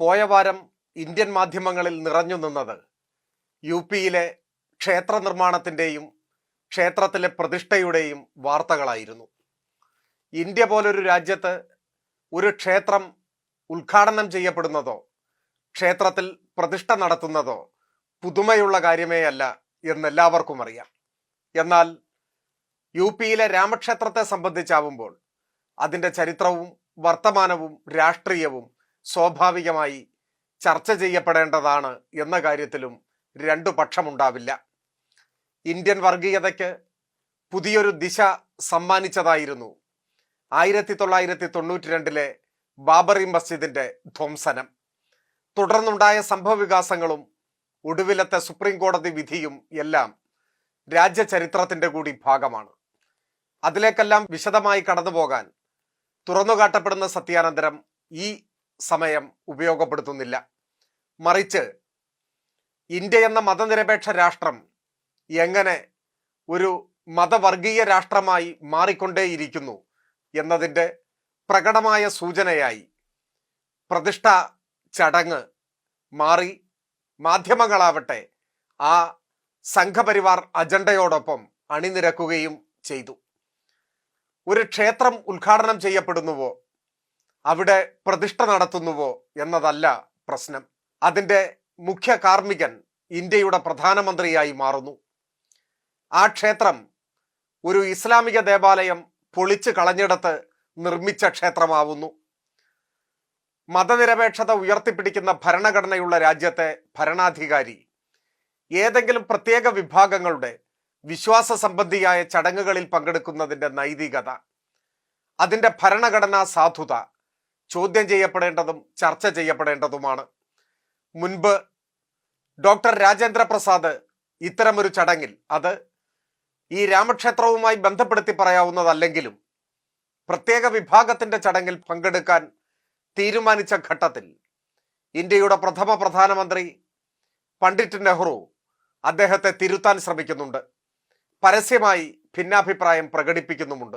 പോയ വാരം ഇന്ത്യൻ മാധ്യമങ്ങളിൽ നിറഞ്ഞു നിന്നത് യു പിയിലെ ക്ഷേത്ര നിർമ്മാണത്തിന്റെയും ക്ഷേത്രത്തിലെ പ്രതിഷ്ഠയുടെയും വാർത്തകളായിരുന്നു. ഇന്ത്യ പോലൊരു രാജ്യത്ത് ഒരു ക്ഷേത്രം ഉദ്ഘാടനം ചെയ്യപ്പെടുന്നതോ ക്ഷേത്രത്തിൽ പ്രതിഷ്ഠ നടത്തുന്നതോ പുതുമയുള്ള കാര്യമേ അല്ല എന്നെല്ലാവർക്കും അറിയാം. എന്നാൽ യു പിയിലെ രാമക്ഷേത്രത്തെ സംബന്ധിച്ചാവുമ്പോൾ അതിന്റെ ചരിത്രവും വർത്തമാനവും രാഷ്ട്രീയവും സ്വാഭാവികമായി ചർച്ച ചെയ്യപ്പെടേണ്ടതാണ് എന്ന കാര്യത്തിലും രണ്ടു പക്ഷമുണ്ടാവില്ല. ഇന്ത്യൻ വർഗീയതയ്ക്ക് പുതിയൊരു ദിശ സമ്മാനിച്ചതായിരുന്നു ആയിരത്തി തൊള്ളായിരത്തി തൊണ്ണൂറ്റി രണ്ടിലെ ബാബറി മസ്ജിദിന്റെ ധ്വംസനം. തുടർന്നുണ്ടായ സംഭവവികാസങ്ങളും ഒടുവിലത്തെ സുപ്രീം കോടതി വിധിയും എല്ലാം രാജ്യചരിത്രത്തിന്റെ കൂടി ഭാഗമാണ്. അതിലേക്കെല്ലാം വിശദമായി കടന്നുപോകാൻ തുറന്നുകാട്ടപ്പെടുന്ന സത്യാനന്തരം ഈ സമയം ഉപയോഗപ്പെടുത്തുന്നില്ല. മറിച്ച് ഇന്ത്യ എന്ന മതനിരപേക്ഷ രാഷ്ട്രം എങ്ങനെ ഒരു മതവർഗീയ രാഷ്ട്രമായി മാറിക്കൊണ്ടേയിരിക്കുന്നു എന്നതിന്റെ പ്രകടമായ സൂചനയായി പ്രതിഷ്ഠ ചടങ്ങ് മാറി മാധ്യമങ്ങളാവട്ടെ ആ സംഘപരിവാർ അജണ്ടയോടൊപ്പം അണിനിരക്കുകയും ചെയ്തു. ഒരു ക്ഷേത്രം ഉദ്ഘാടനം ചെയ്യപ്പെടുന്നുവോ അവിടെ പ്രതിഷ്ഠ നടത്തുന്നുവോ എന്നതല്ല പ്രശ്നം. അതിന്റെ മുഖ്യ കാർമ്മികൻ ഇന്ത്യയുടെ പ്രധാനമന്ത്രിയായി മാറുന്നു. ആ ക്ഷേത്രം ഒരു ഇസ്ലാമിക ദേവാലയം പൊളിച്ചു കളഞ്ഞിടത്ത് നിർമ്മിച്ച ക്ഷേത്രമാവുന്നു. മതനിരപേക്ഷത ഉയർത്തിപ്പിടിക്കുന്ന ഭരണഘടനയുള്ള രാജ്യത്തെ ഭരണാധികാരി ഏതെങ്കിലും പ്രത്യേക വിഭാഗങ്ങളുടെ വിശ്വാസ സംബന്ധിയായ ചടങ്ങുകളിൽ പങ്കെടുക്കുന്നതിന്റെ നൈതികത അതിന്റെ ഭരണഘടനാ സാധുത ചോദ്യം ചെയ്യപ്പെടേണ്ടതും ചർച്ച ചെയ്യപ്പെടേണ്ടതുമാണ്. മുൻപ് ഡോക്ടർ രാജേന്ദ്ര പ്രസാദ് ഇത്തരമൊരു ചടങ്ങിൽ അത് ഈ രാമക്ഷേത്രവുമായി ബന്ധപ്പെടുത്തി പറയാവുന്നതല്ലെങ്കിലും പ്രത്യേക വിഭാഗത്തിന്റെ ചടങ്ങിൽ പങ്കെടുക്കാൻ തീരുമാനിച്ച ഘട്ടത്തിൽ ഇന്ത്യയുടെ പ്രഥമ പ്രധാനമന്ത്രി പണ്ഡിറ്റ് നെഹ്റു അദ്ദേഹത്തെ തിരുത്താൻ ശ്രമിക്കുന്നുണ്ട്. പരസ്യമായി ഭിന്നാഭിപ്രായം പ്രകടിപ്പിക്കുന്നുമുണ്ട്.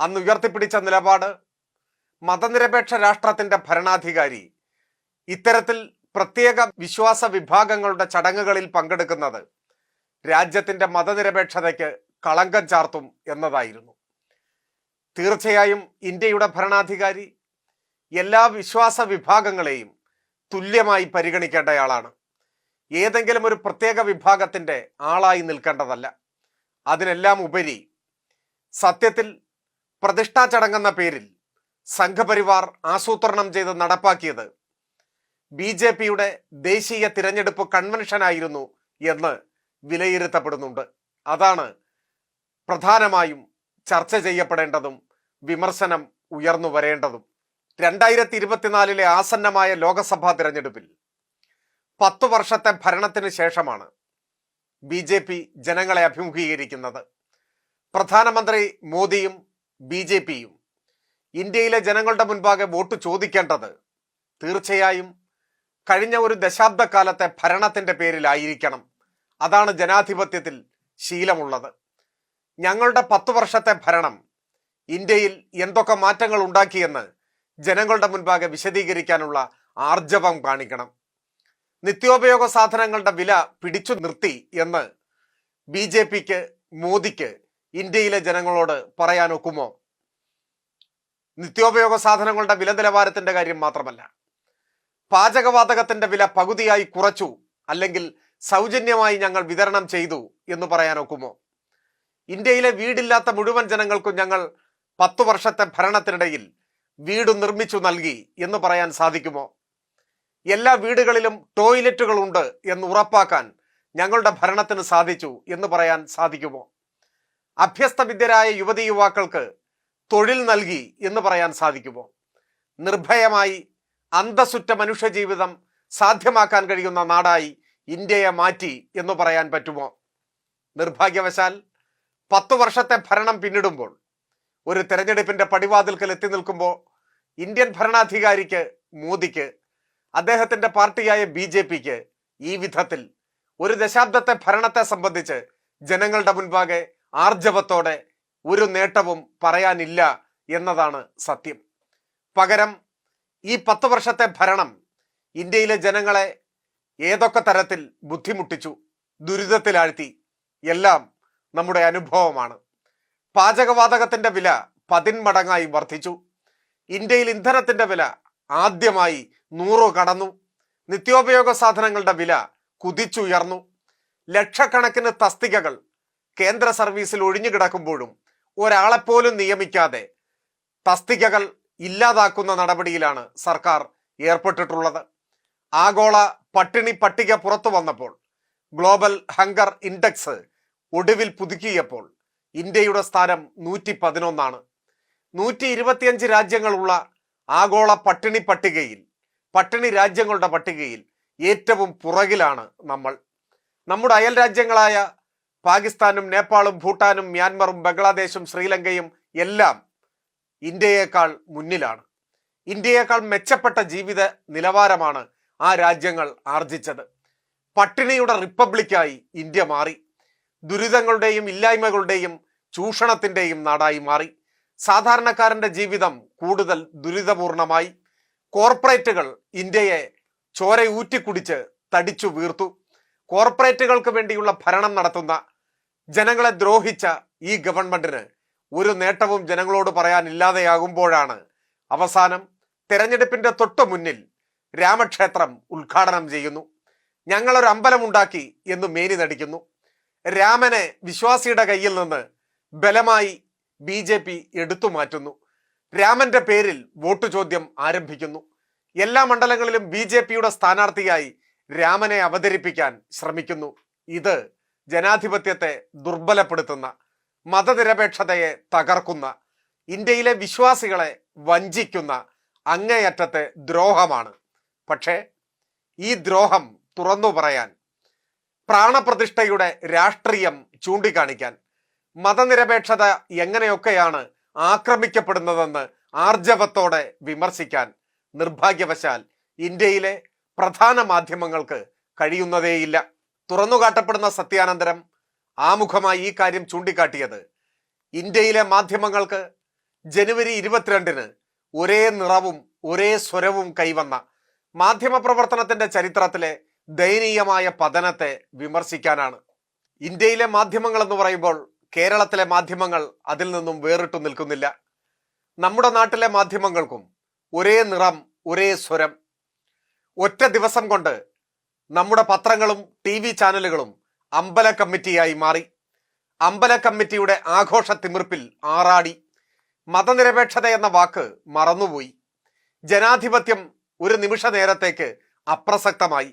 അന്ന് ഉയർത്തിപ്പിടിച്ച നിലപാട് മതനിരപേക്ഷ രാഷ്ട്രത്തിന്റെ ഭരണാധികാരി ഇത്തരത്തിൽ പ്രത്യേക വിശ്വാസ വിഭാഗങ്ങളുടെ ചടങ്ങുകളിൽ പങ്കെടുക്കുന്നത് രാജ്യത്തിന്റെ മതനിരപേക്ഷതയ്ക്ക് കളങ്കം ചാർത്തും എന്നതായിരുന്നു. തീർച്ചയായും ഇന്ത്യയുടെ ഭരണാധികാരി എല്ലാ വിശ്വാസ വിഭാഗങ്ങളെയും തുല്യമായി പരിഗണിക്കേണ്ടയാളാണ്. ഏതെങ്കിലും ഒരു പ്രത്യേക വിഭാഗത്തിന്റെ ആളായി നിൽക്കേണ്ടതല്ല. അതിനെല്ലാം ഉപരി സത്യത്തിൽ പ്രതിഷ്ഠാ ചടങ്ങെന്ന പേരിൽ സംഘപരിവാർ ആസൂത്രണം ചെയ്ത് നടപ്പാക്കിയത്. ബി ജെ പിയുടെ ദേശീയ തിരഞ്ഞെടുപ്പ് കൺവെൻഷനായിരുന്നു എന്ന് വിലയിരുത്തപ്പെടുന്നുണ്ട്. അതാണ് പ്രധാനമായും ചർച്ച ചെയ്യപ്പെടേണ്ടതും വിമർശനം ഉയർന്നു വരേണ്ടതും. രണ്ടായിരത്തി ഇരുപത്തിനാലിലെ ആസന്നമായ ലോക്സഭാ തിരഞ്ഞെടുപ്പിൽ പത്തു വർഷത്തെ ഭരണത്തിന് ശേഷമാണ് ബി ജെ പി ജനങ്ങളെ അഭിമുഖീകരിക്കുന്നത്. പ്രധാനമന്ത്രി മോദിയും ബി ജെ പിയും ഇന്ത്യയിലെ ജനങ്ങളുടെ മുൻപാകെ വോട്ട് ചോദിക്കേണ്ടത് തീർച്ചയായും കഴിഞ്ഞ ഒരു ദശാബ്ദക്കാലത്തെ ഭരണത്തിന്റെ പേരിലായിരിക്കണം. അതാണ് ജനാധിപത്യത്തിൽ ശീലമുള്ളത്. ഞങ്ങളുടെ പത്തു വർഷത്തെ ഭരണം ഇന്ത്യയിൽ എന്തൊക്കെ മാറ്റങ്ങൾ ഉണ്ടാക്കിയെന്ന് ജനങ്ങളുടെ മുൻപാകെ വിശദീകരിക്കാനുള്ള ആർജവം കാണിക്കണം. നിത്യോപയോഗ സാധനങ്ങളുടെ വില പിടിച്ചു നിർത്തി എന്ന് ബി ജെ പിക്ക് മോദിക്ക് ഇന്ത്യയിലെ ജനങ്ങളോട് പറയാൻ ഒക്കുമോ നിത്യോപയോഗ സാധനങ്ങളുടെ വില നിലവാരത്തിന്റെ കാര്യം മാത്രമല്ല. പാചകവാതകത്തിന്റെ വില പകുതിയായി കുറച്ചു അല്ലെങ്കിൽ സൗജന്യമായി ഞങ്ങൾ വിതരണം ചെയ്തു എന്ന് പറയാൻ ഒക്കുമോ? ഇന്ത്യയിലെ വീടില്ലാത്ത മുഴുവൻ ജനങ്ങൾക്കും ഞങ്ങൾ പത്തു വർഷത്തെ ഭരണത്തിനിടയിൽ വീട് നിർമ്മിച്ചു നൽകി എന്ന് പറയാൻ സാധിക്കുമോ? എല്ലാ വീടുകളിലും ടോയ്ലറ്റുകൾ ഉണ്ട് എന്ന് ഉറപ്പാക്കാൻ ഞങ്ങളുടെ ഭരണത്തിന് സാധിച്ചു എന്ന് പറയാൻ സാധിക്കുമോ? അഭ്യസ്തവിദ്യരായ യുവതി യുവാക്കൾക്ക് തൊഴിൽ നൽകി എന്ന് പറയാൻ സാധിക്കുമോ? നിർഭയമായി അന്തസുറ്റ മനുഷ്യജീവിതം സാധ്യമാക്കാൻ കഴിയുന്ന നാടായി ഇന്ത്യയെ മാറ്റി എന്ന് പറയാൻ പറ്റുമോ? നിർഭാഗ്യവശാൽ പത്തു വർഷത്തെ ഭരണം പിന്നിടുമ്പോൾ ഒരു തെരഞ്ഞെടുപ്പിന്റെ പടിവാതിൽക്കൽ എത്തി നിൽക്കുമ്പോൾ ഇന്ത്യൻ ഭരണാധികാരിക്ക് മോദിക്ക് അദ്ദേഹത്തിന്റെ പാർട്ടിയായ ബി ജെ പിക്ക് ഈ വിധത്തിൽ ഒരു ദശാബ്ദത്തെ ഭരണത്തെ സംബന്ധിച്ച് ജനങ്ങളുടെ മുൻപാകെ ആർജവത്തോടെ ഒരു നേട്ടവും പറയാനില്ല എന്നതാണ് സത്യം. പകരം ഈ പത്ത് വർഷത്തെ ഭരണം ഇന്ത്യയിലെ ജനങ്ങളെ ഏതൊക്കെ തരത്തിൽ ബുദ്ധിമുട്ടിച്ചു ദുരിതത്തിലാഴ്ത്തി എല്ലാം നമ്മുടെ അനുഭവമാണ്. പാചകവാതകത്തിന്റെ വില പതിന്മടങ്ങായി വർദ്ധിച്ചു. ഇന്ത്യയിൽ ഇന്ധനത്തിന്റെ വില ആദ്യമായി നൂറ് കടന്നു. നിത്യോപയോഗ സാധനങ്ങളുടെ വില കുതിച്ചുയർന്നു. ലക്ഷക്കണക്കിന് തസ്തികകൾ കേന്ദ്ര സർവീസിൽ ഒഴിഞ്ഞുകിടക്കുമ്പോഴും ഒരാളെപ്പോലും നിയമിക്കാതെ തസ്തികകൾ ഇല്ലാതാക്കുന്ന നടപടിയിലാണ് സർക്കാർ ഏർപ്പെട്ടിട്ടുള്ളത്. ആഗോള പട്ടിണി പട്ടിക പുറത്തു വന്നപ്പോൾ ഗ്ലോബൽ ഹങ്കർ ഇൻഡെക്സ് ഒടുവിൽ പുതുക്കിയപ്പോൾ ഇന്ത്യയുടെ സ്ഥാനം നൂറ്റി പതിനൊന്നാണ് നൂറ്റി ഇരുപത്തിയഞ്ച് രാജ്യങ്ങളുള്ള ആഗോള പട്ടിണി പട്ടികയിൽ പട്ടിണി രാജ്യങ്ങളുടെ പട്ടികയിൽ ഏറ്റവും പുറകിലാണ് നമ്മൾ. നമ്മുടെ അയൽ രാജ്യങ്ങളായ പാകിസ്ഥാനും നേപ്പാളും ഭൂട്ടാനും മ്യാൻമറും ബംഗ്ലാദേശും ശ്രീലങ്കയും എല്ലാം ഇന്ത്യയേക്കാൾ മുന്നിലാണ്. ഇന്ത്യയേക്കാൾ മെച്ചപ്പെട്ട ജീവിത നിലവാരമാണ് ആ രാജ്യങ്ങൾ ആർജിച്ചത്. പട്ടിണിയുടെ റിപ്പബ്ലിക്കായി ഇന്ത്യ മാറി. ദുരിതങ്ങളുടെയും ഇല്ലായ്മകളുടെയും ചൂഷണത്തിന്റെയും നാടായി മാറി. സാധാരണക്കാരന്റെ ജീവിതം കൂടുതൽ ദുരിതപൂർണമായി. കോർപ്പറേറ്റുകൾ ഇന്ത്യയെ ചോരയൂറ്റിക്കുടിച്ച് തടിച്ചു വീർത്തു. കോർപ്പറേറ്റുകൾക്ക് വേണ്ടിയുള്ള ഭരണം നടത്തുന്ന ജനങ്ങളെ ദ്രോഹിച്ച ഈ ഗവൺമെന്റിന് ഒരു നേട്ടവും ജനങ്ങളോട് പറയാനില്ലാതെയാകുമ്പോഴാണ് അവസാനം തെരഞ്ഞെടുപ്പിന്റെ തൊട്ടു മുന്നിൽ രാമക്ഷേത്രം ഉദ്ഘാടനം ചെയ്യുന്നു. ഞങ്ങളൊരു അമ്പലമുണ്ടാക്കി എന്ന് മേനി നടിക്കുന്നു. രാമനെ വിശ്വാസിയുടെ കയ്യിൽ നിന്ന് ബലമായി ബി ജെ പി എടുത്തു മാറ്റുന്നു. രാമന്റെ പേരിൽ വോട്ട് ചോദ്യം ആരംഭിക്കുന്നു. എല്ലാ മണ്ഡലങ്ങളിലും ബി ജെ പിയുടെ സ്ഥാനാർത്ഥിയായി രാമനെ അവതരിപ്പിക്കാൻ ശ്രമിക്കുന്നു. ഇത് ജനാധിപത്യത്തെ ദുർബലപ്പെടുത്തുന്ന മതനിരപേക്ഷതയെ തകർക്കുന്ന ഇന്ത്യയിലെ വിശ്വാസികളെ വഞ്ചിക്കുന്ന അങ്ങേയറ്റത്തെ ദ്രോഹമാണ്. പക്ഷേ ഈ ദ്രോഹം തുറന്നു പറയാൻ പ്രാണപ്രതിഷ്ഠയുടെ രാഷ്ട്രീയം ചൂണ്ടിക്കാണിക്കാൻ മതനിരപേക്ഷത എങ്ങനെയൊക്കെയാണ് ആക്രമിക്കപ്പെടുന്നതെന്ന് ആർജവത്തോടെ വിമർശിക്കാൻ നിർഭാഗ്യവശാൽ ഇന്ത്യയിലെ പ്രധാന മാധ്യമങ്ങൾക്ക് കഴിയുന്നതേയില്ല. തുറന്നുകാട്ടപ്പെടുന്ന സത്യാനന്തരം ആമുഖമായി ഈ കാര്യം ചൂണ്ടിക്കാട്ടിയത് ഇന്ത്യയിലെ മാധ്യമങ്ങൾക്ക് ജനുവരി ഇരുപത്തിരണ്ടിന് ഒരേ നിറവും ഒരേ സ്വരവും കൈവന്ന മാധ്യമപ്രവർത്തനത്തിന്റെ ചരിത്രത്തിലെ ദയനീയമായ പതനത്തെ വിമർശിക്കാനാണ്. ഇന്ത്യയിലെ മാധ്യമങ്ങൾ എന്ന് പറയുമ്പോൾ കേരളത്തിലെ മാധ്യമങ്ങൾ അതിൽ നിന്നും വേറിട്ടു നിൽക്കുന്നില്ല. നമ്മുടെ നാട്ടിലെ മാധ്യമങ്ങൾക്കും ഒരേ നിറം ഒരേ സ്വരം. ഒറ്റ ദിവസം കൊണ്ട് നമ്മുടെ പത്രങ്ങളും ടി വി ചാനലുകളും അമ്പല കമ്മിറ്റിയായി മാറി. അമ്പല കമ്മിറ്റിയുടെ ആഘോഷ തിമിർപ്പിൽ ആറാടി. മതനിരപേക്ഷത എന്ന വാക്ക് മറന്നുപോയി. ജനാധിപത്യം ഒരു നിമിഷ നേരത്തേക്ക് അപ്രസക്തമായി.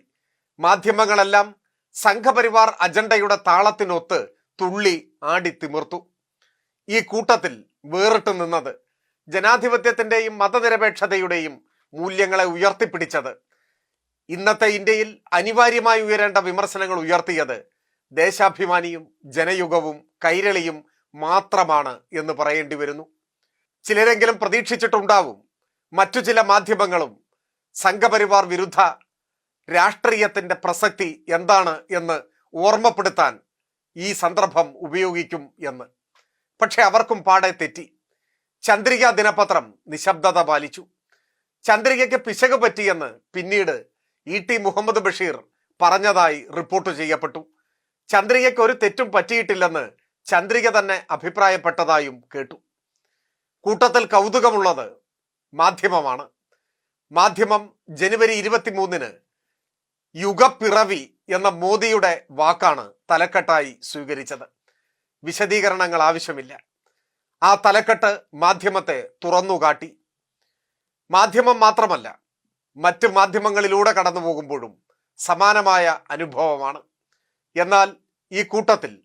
മാധ്യമങ്ങളെല്ലാം സംഘപരിവാർ അജണ്ടയുടെ താളത്തിനൊത്ത് തുള്ളി ആടി തിമിർത്തു. ഈ കൂട്ടത്തിൽ വേറിട്ട് നിന്നത് ജനാധിപത്യത്തിന്റെയും മതനിരപേക്ഷതയുടെയും മൂല്യങ്ങളെ ഉയർത്തിപ്പിടിച്ചത് ഇന്നത്തെ ഇന്ത്യയിൽ അനിവാര്യമായി ഉയരേണ്ട വിമർശനങ്ങൾ ഉയർത്തിയത് ദേശാഭിമാനിയും ജനയുഗവും കൈരളിയും മാത്രമാണ് എന്ന് പറയേണ്ടി വരുന്നു. ചിലരെങ്കിലും പ്രതീക്ഷിച്ചിട്ടുണ്ടാവും. മറ്റു ചില മാധ്യമങ്ങളും സംഘപരിവാർ വിരുദ്ധ രാഷ്ട്രീയത്തിന്റെ പ്രസക്തി എന്താണ് എന്ന് ഓർമ്മപ്പെടുത്താൻ ഈ സന്ദർഭം ഉപയോഗിക്കും എന്ന്. പക്ഷെ അവർക്കും പാടെ തെറ്റി. ചന്ദ്രിക ദിനപത്രം നിശബ്ദത പാലിച്ചു. ചന്ദ്രികയ്ക്ക് പിശക് പറ്റിയെന്ന് പിന്നീട് ഇ ടി മുഹമ്മദ് ബഷീർ പറഞ്ഞതായി റിപ്പോർട്ട് ചെയ്യപ്പെട്ടു. ചന്ദ്രികയ്ക്ക് ഒരു തെറ്റും പറ്റിയിട്ടില്ലെന്ന് ചന്ദ്രിക തന്നെ അഭിപ്രായപ്പെട്ടതായും കേട്ടു. കൂട്ടത്തിൽ കൗതുകമുള്ളത് മാധ്യമമാണ്. മാധ്യമം ജനുവരി ഇരുപത്തിമൂന്നിന് യുഗപ്പിറവി എന്ന മോദിയുടെ വാക്കാണ് തലക്കെട്ടായി സ്വീകരിച്ചത്. വിശദീകരണങ്ങൾ ആവശ്യമില്ല. ആ തലക്കെട്ട് മാധ്യമത്തെ തുറന്നുകാട്ടി. മാധ്യമം മാത്രമല്ല മറ്റ് മാധ്യമങ്ങളിലൂടെ കടന്നു പോകുമ്പോഴും സമാനമായ അനുഭവമാണ്. എന്നാൽ ഈ കൂട്ടത്തിൽ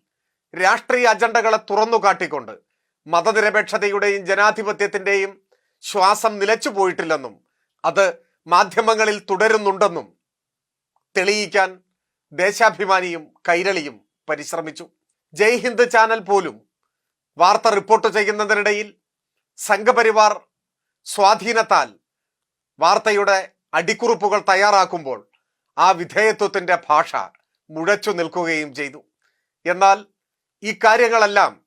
രാഷ്ട്രീയ അജണ്ടകളെ തുറന്നു കാട്ടിക്കൊണ്ട് മതനിരപേക്ഷതയുടെയും ജനാധിപത്യത്തിന്റെയും ശ്വാസം നിലച്ചു പോയിട്ടില്ലെന്നും അത് മാധ്യമങ്ങളിൽ തുടരുന്നുണ്ടെന്നും തെളിയിക്കാൻ ദേശാഭിമാനിയും കൈരളിയും പരിശ്രമിച്ചു. ജയ് ഹിന്ദ് ചാനൽ പോലും വാർത്ത റിപ്പോർട്ട് ചെയ്യുന്നതിനിടയിൽ സംഘപരിവാർ സ്വാധീനത്താൽ വാർത്തയുടെ അടിക്കുറിപ്പുകൾ തയ്യാറാക്കുമ്പോൾ ആ വിധേയത്വത്തിന്റെ ഭാഷ മുഴച്ചു നിൽക്കുകയും ചെയ്തു. എന്നാൽ ഈ കാര്യങ്ങളെല്ലാം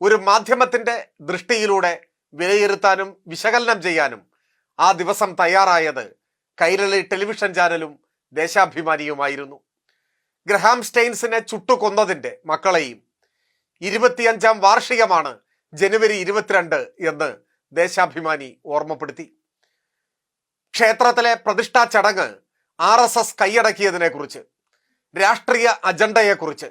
ഒരു മാധ്യമത്തിന്റെ ദൃഷ്ടിയിലൂടെ വിലയിരുത്താനും വിശകലനം ചെയ്യാനും ആ ദിവസം തയ്യാറായത് കൈരളി ടെലിവിഷൻ ചാനലും ദേശാഭിമാനിയുമായിരുന്നു. ഗ്രഹാം സ്റ്റെയിൻസിനെ ചുട്ടുകൊന്നതിന്റെ മക്കളെയും ഇരുപത്തിയഞ്ചാം വാർഷികമാണ് ജനുവരി ഇരുപത്തിരണ്ട് എന്ന് ദേശാഭിമാനി ഓർമ്മപ്പെടുത്തി. ക്ഷേത്രത്തിലെ പ്രതിഷ്ഠാ ചടങ്ങ് ആർ എസ് എസ് കൈയടക്കിയതിനെ കുറിച്ച് രാഷ്ട്രീയ അജണ്ടയെക്കുറിച്ച്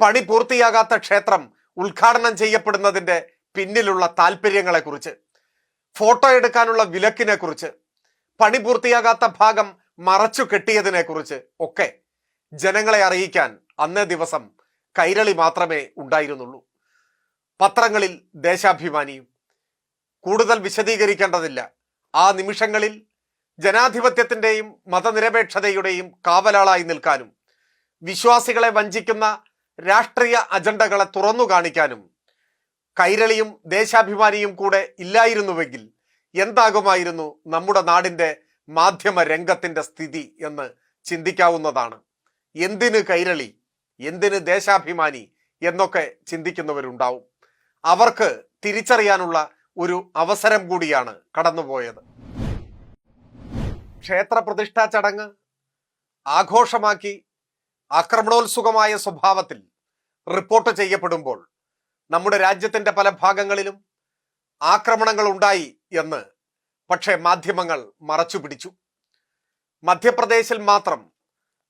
പണി പൂർത്തിയാകാത്ത ക്ഷേത്രം ഉദ്ഘാടനം ചെയ്യപ്പെടുന്നതിന്റെ പിന്നിലുള്ള താല്പര്യങ്ങളെക്കുറിച്ച് ഫോട്ടോ എടുക്കാനുള്ള വിലക്കിനെ കുറിച്ച് പണി പൂർത്തിയാകാത്ത ഭാഗം മറച്ചു കെട്ടിയതിനെ കുറിച്ച് ഒക്കെ ജനങ്ങളെ അറിയിക്കാൻ അന്നേ ദിവസം കൈരളി മാത്രമേ ഉണ്ടായിരുന്നുള്ളൂ. പത്രങ്ങളിൽ ദേശാഭിമാനിയും കൂടുതൽ വിശദീകരിക്കേണ്ടതില്ല. ആ നിമിഷങ്ങളിൽ ജനാധിപത്യത്തിന്റെയും മതനിരപേക്ഷതയുടെയും കാവലാളായി നിൽക്കാനും വിശ്വാസികളെ വഞ്ചിക്കുന്ന രാഷ്ട്രീയ അജണ്ടകളെ തുറന്നു കാണിക്കാനും കൈരളിയും ദേശാഭിമാനിയും കൂടെ ഇല്ലായിരുന്നുവെങ്കിൽ എന്താകുമായിരുന്നു നമ്മുടെ നാടിന്റെ മാധ്യമ രംഗത്തിന്റെ സ്ഥിതി എന്ന് ചിന്തിക്കാവുന്നതാണ്. എന്തിന് കൈരളി എന്തിന് ദേശാഭിമാനി എന്നൊക്കെ ചിന്തിക്കുന്നവരുണ്ടാവും. അവർക്ക് തിരിച്ചറിയാനുള്ള ഒരു അവസരം കൂടിയാണ് കടന്നുപോയത്. ക്ഷേത്ര പ്രതിഷ്ഠാ ചടങ്ങ് ആഘോഷമാക്കി ആക്രമണോത്സുകമായ സ്വഭാവത്തിൽ റിപ്പോർട്ട് ചെയ്യപ്പെടുമ്പോൾ നമ്മുടെ രാജ്യത്തിന്റെ പല ഭാഗങ്ങളിലും ആക്രമണങ്ങൾ ഉണ്ടായി എന്ന് പക്ഷേ മാധ്യമങ്ങൾ മറച്ചു പിടിച്ചു. മധ്യപ്രദേശിൽ മാത്രം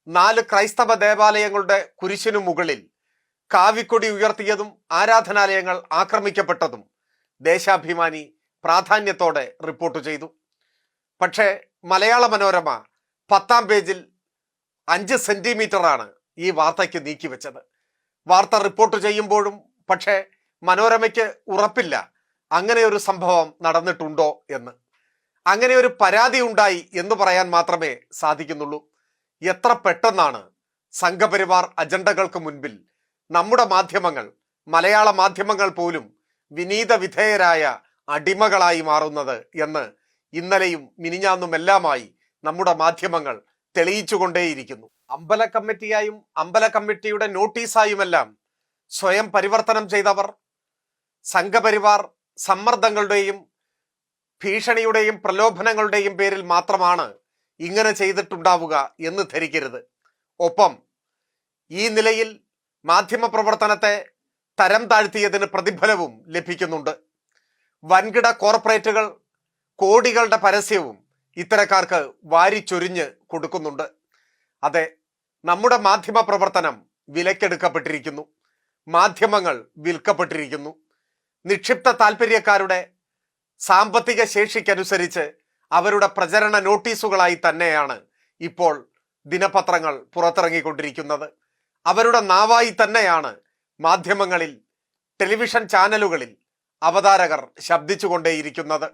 നാല് ക്രൈസ്തവ ദേവാലയങ്ങളുടെ കുരിശിനു മുകളിൽ കാവിക്കൊടി ഉയർത്തിയതും ആരാധനാലയങ്ങൾ ആക്രമിക്കപ്പെട്ടതും ദേശാഭിമാനി പ്രാധാന്യത്തോടെ റിപ്പോർട്ട് ചെയ്തു. പക്ഷേ മലയാള മനോരമ പത്താം പേജിൽ അഞ്ച് സെന്റിമീറ്ററാണ് ഈ വാർത്തയ്ക്ക് നീക്കിവെച്ചത് വാർത്ത റിപ്പോർട്ട് ചെയ്യുമ്പോഴും പക്ഷേ മനോരമയ്ക്ക് ഉറപ്പില്ല അങ്ങനെ ഒരു സംഭവം നടന്നിട്ടുണ്ടോ എന്ന്. അങ്ങനെ ഒരു പരാതി ഉണ്ടായി എന്ന് പറയാൻ മാത്രമേ സാധിക്കുന്നുള്ളൂ. എത്ര പെട്ടെന്നാണ് സംഘപരിവാർ അജണ്ടകൾക്ക് മുൻപിൽ നമ്മുടെ മാധ്യമങ്ങൾ മലയാള മാധ്യമങ്ങൾ പോലും വിനീത വിധേയരായ അടിമകളായി മാറുന്നത് എന്ന് ഇന്നലെയും മിനിഞ്ഞാന്നുമെല്ലാമായി നമ്മുടെ മാധ്യമങ്ങൾ തെളിയിച്ചുകൊണ്ടേയിരിക്കുന്നു. അമ്പല കമ്മിറ്റിയായും അമ്പല കമ്മിറ്റിയുടെ നോട്ടീസായുമെല്ലാം സ്വയം പരിവർത്തനം ചെയ്തവർ സംഘപരിവാർ സമ്മർദ്ദങ്ങളുടെയും ഭീഷണിയുടെയും പ്രലോഭനങ്ങളുടെയും പേരിൽ മാത്രമാണ് ഇങ്ങനെ ചെയ്തിട്ടുണ്ടാവുക എന്ന് ധരിക്കരുത്. ഒപ്പം ഈ നിലയിൽ മാധ്യമപ്രവർത്തനത്തെ തരം താഴ്ത്തിയതിന് പ്രതിഫലവും ലഭിക്കുന്നുണ്ട്. വൻകിട കോർപ്പറേറ്റുകൾ കോടികളുടെ പരസ്യവും ഇത്തരക്കാർക്ക് വാരിച്ചൊരിഞ്ഞ് കൊടുക്കുന്നുണ്ട്. അതെ നമ്മുടെ മാധ്യമ പ്രവർത്തനം വിലക്കെടുക്കപ്പെട്ടിരിക്കുന്നു. മാധ്യമങ്ങൾ വിൽക്കപ്പെട്ടിരിക്കുന്നു. നിക്ഷിപ്ത താല്പര്യക്കാരുടെ സാമ്പത്തിക ശേഷിക്കനുസരിച്ച് അവരുടെ പ്രചരണ നോട്ടീസുകളായി തന്നെയാണ് ഇപ്പോൾ ദിനപത്രങ്ങൾ പുറത്തിറങ്ങിക്കൊണ്ടിരിക്കുന്നത്. അവരുടെ നാവായി തന്നെയാണ് മാധ്യമങ്ങളിൽ ടെലിവിഷൻ ചാനലുകളിൽ അവതാരകർ ശബ്ദിച്ചുകൊണ്ടേയിരിക്കുന്നത്.